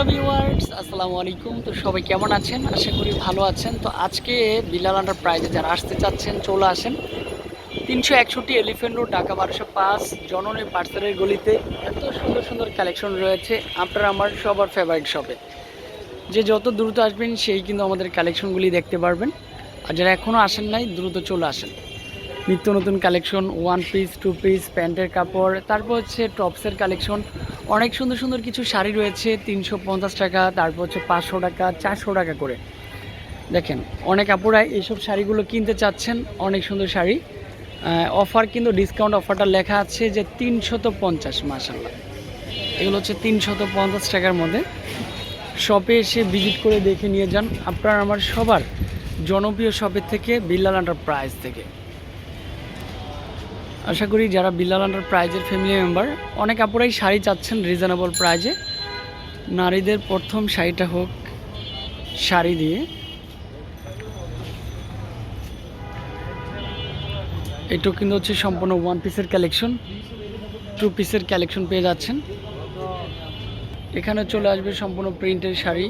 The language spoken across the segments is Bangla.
হ্যালো ভিউয়ার্স, আসসালামু আলাইকুম। তো সবাই কেমন আছেন? আশা করি ভালো আছেন। তো আজকে বিলাল প্রাইজে যারা আসতে চাচ্ছেন, চলে আসেন। তিনশো একষট্টি এলিফেন্ট রোড ঢাকা বারোশো পাঁচ জননী পার্সেলের গলিতে এত সুন্দর সুন্দর কালেকশন রয়েছে। আপনার আমার সবার ফেভারিট শপে যে যত দ্রুত আসবেন, সেই কিন্তু আমাদের কালেকশনগুলি দেখতে পারবেন। আর যারা এখনও আসেন নাই, দ্রুত চলে আসেন। নিত্য নতুন collection one piece two piece প্যান্টের কাপড়, তারপর হচ্ছে টপসের কালেকশন অনেক সুন্দর সুন্দর কিছু শাড়ি রয়েছে, তিনশো পঞ্চাশ টাকা, তারপর হচ্ছে পাঁচশো টাকা, চারশো টাকা করে। দেখেন, অনেক আপুরা এইসব শাড়িগুলো কিনতে চাচ্ছেন, অনেক সুন্দর শাড়ি। অফার কিন্তু ডিসকাউন্ট অফারটা লেখা আছে যে তিনশত পঞ্চাশ মাসাল্লাহ এগুলো হচ্ছে তিনশত পঞ্চাশ টাকার মধ্যে। শপে এসে ভিজিট করে দেখে নিয়ে যান। আপনার আমার সবার জনপ্রিয় শপের থেকে, বিল্লাল আন্ডার প্রাইস থেকে। আশা করি যারা বিল্লাল আন্ডার প্রাইজের ফ্যামিলি মেম্বার অনেক আপুরাই শাড়ি চাচ্ছেন রিজনেবল প্রাইজে নারীদের প্রথম শাড়িটা হোক শাড়ি দিয়ে। এটাও কিন্তু হচ্ছে সম্পূর্ণ ওয়ান পিসের কালেকশন টু পিসের কালেকশন পেয়ে যাচ্ছেন। এখানে চলে আসবে সম্পূর্ণ প্রিন্টের শাড়ি।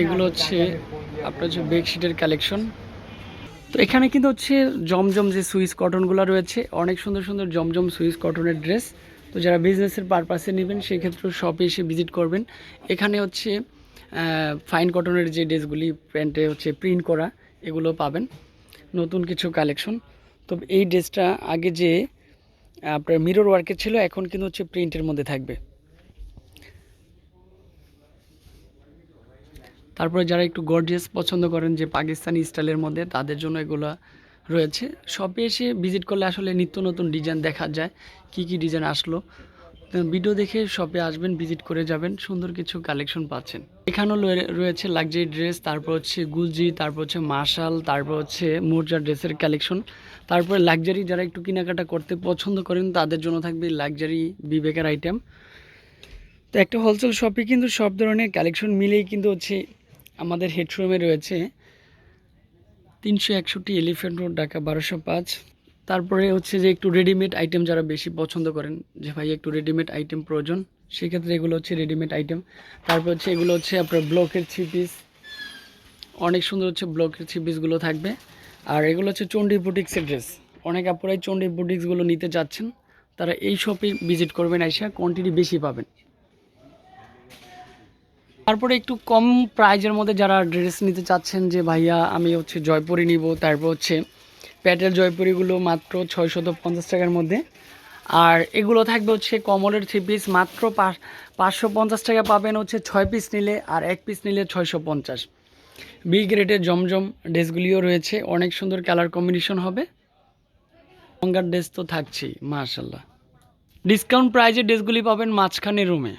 এগুলো হচ্ছে আপনার হচ্ছে বেডশিটের কালেকশন তো এখানে কিন্তু হচ্ছে জমজম যে সুইস কটনগুলো রয়েছে, অনেক সুন্দর সুন্দর জমজম সুইস কটনের ড্রেস। তো যারা বিজনেসের পারপাসে নেবেন সেক্ষেত্রে শপে এসে ভিজিট করবেন। এখানে হচ্ছে ফাইন কটনের যে ড্রেসগুলি, প্যান্টে হচ্ছে প্রিন্ট করা, এগুলো পাবেন। নতুন কিছু কালেকশন তো এই ড্রেসটা আগে যে, আপনার মিরর ওয়ার্কের ছিল, এখন কিন্তু হচ্ছে প্রিন্টের মধ্যে থাকবে। তারপরে যারা একটু গর্জিয়াস পছন্দ করেন যে পাকিস্তানি স্টাইলের মধ্যে, তাদের জন্য এগুলো রয়েছে। শপে এসে ভিজিট করলে আসলে নিত্য নতুন ডিজাইন দেখা যায়, কি কি ডিজাইন আসলো। ভিডিও দেখে শপে আসবেন ভিজিট করে যাবেন, সুন্দর কিছু কালেকশন পাচ্ছেন। এখানেও রয়েছে লাক্সারি ড্রেস তারপর হচ্ছে গুলজি তারপর হচ্ছে মার্শাল তারপর হচ্ছে মোর্জা ড্রেসের কালেকশন তারপরে লাক্সারি যারা একটু কেনাকাটা করতে পছন্দ করেন, তাদের জন্য থাকবে লাক্সারি বিবেকের আইটেম তো একটা হোলসেল শপে কিন্তু সব ধরনের কালেকশন মিলেই কিন্তু হচ্ছে আমাদের হেডরুমে রয়েছে তিনশো একষট্টি এলিফেন্ট রোড ঢাকা বারোশো পাঁচ। তারপরে হচ্ছে যে একটু রেডিমেড আইটেম যারা বেশি পছন্দ করেন, যে ভাই একটু রেডিমেড আইটেম প্রয়োজন, সেক্ষেত্রে এগুলো হচ্ছে রেডিমেড আইটেম তারপর হচ্ছে এগুলো হচ্ছে আপনার ব্লকের থ্রি পিস অনেক সুন্দর হচ্ছে ব্লকের থ্রি পিসগুলো থাকবে। আর এগুলো হচ্ছে চণ্ডী বুটিক্সের ড্রেস অনেক আপুরাই চণ্ডী বুটিক্সগুলো নিতে চাচ্ছেন তারা এই শপে ভিজিট করবেন আইসা কোয়ান্টিটি বেশি পাবেন। তারপরে একটু কম প্রাইজের মধ্যে যারা ড্রেস নিতে চাচ্ছেন যে, ভাইয়া, আমি হচ্ছে জয়পুরি নিব। তারপর হচ্ছে প্যাটের জয়পুরিগুলো মাত্র ছয়শত পঞ্চাশ টাকার মধ্যে। আর এগুলো থাকবে হচ্ছে কমলের থ্রি পিস মাত্র পাঁচশো পঞ্চাশ টাকা পাবেন হচ্ছে ছয় পিস নিলে আর এক পিস নিলে ছয়শো পঞ্চাশ। বি গ্রেডের জমজম ড্রেসগুলিও রয়েছে। অনেক সুন্দর কালার কম্বিনেশন হবে। লঙ্গার ড্রেস তো থাকছেই মার্শাল্লাহ ডিসকাউন্ট প্রাইজে ড্রেসগুলি পাবেন মাঝখানে রুমে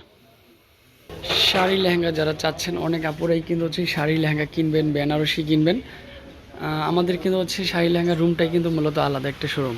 শাড়ি লেহেঙ্গা যারা চাচ্ছেন অনেক আপুরাই কিন্তু হচ্ছে শাড়ি লেহেঙ্গা কিনবেন বেনারসি কিনবেন। আমাদের কিন্তু হচ্ছে শাড়ি লেহেঙ্গা রুমটাই কিন্তু মূলত আলাদা একটা শোরুম